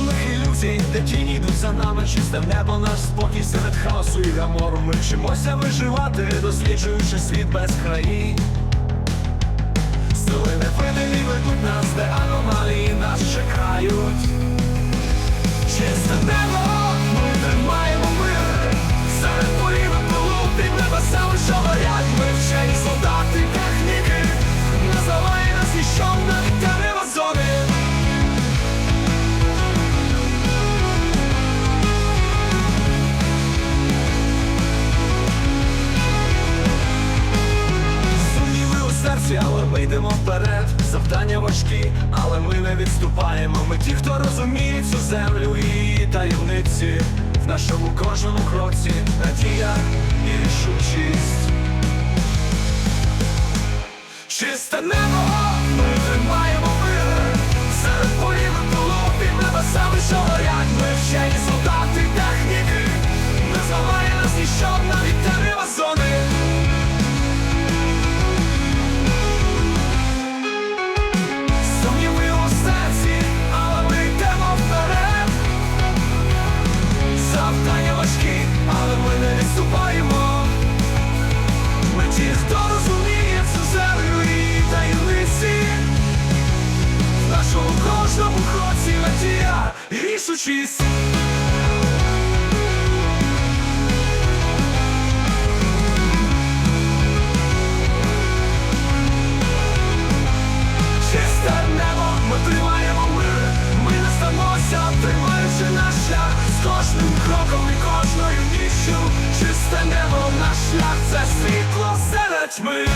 Жодних ілюзій, де тіні йдуть за нами, чисте небо наш спокій серед хаосу і гамору. Ми вчимося виживати, досліджуючи світ без країн. Важкі, але ми не відступаємо. Ми ті, хто розуміє цю землю і її таємниці. В нашому кожному кроці надія і рішучість. Чисте небо, і Чисте небо, ми тримаємо мир, ми не здамося, тримаючи наш шлях з кожним кроком і кожною ніччю. Чисте небо, наш шлях це світло серед тьми.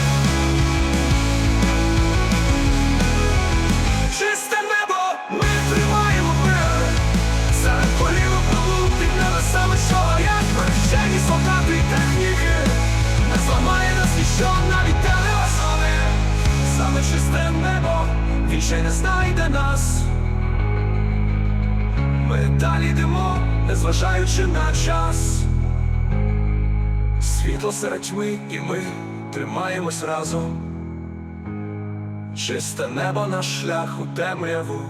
Ніщо, навіть темрява. Саме чисте небо, він не знайде нас. Ми далі йдемо, незважаючи на час. Світло серед тьми, і ми тримаємось разом. Чисте небо наш шлях у темряву.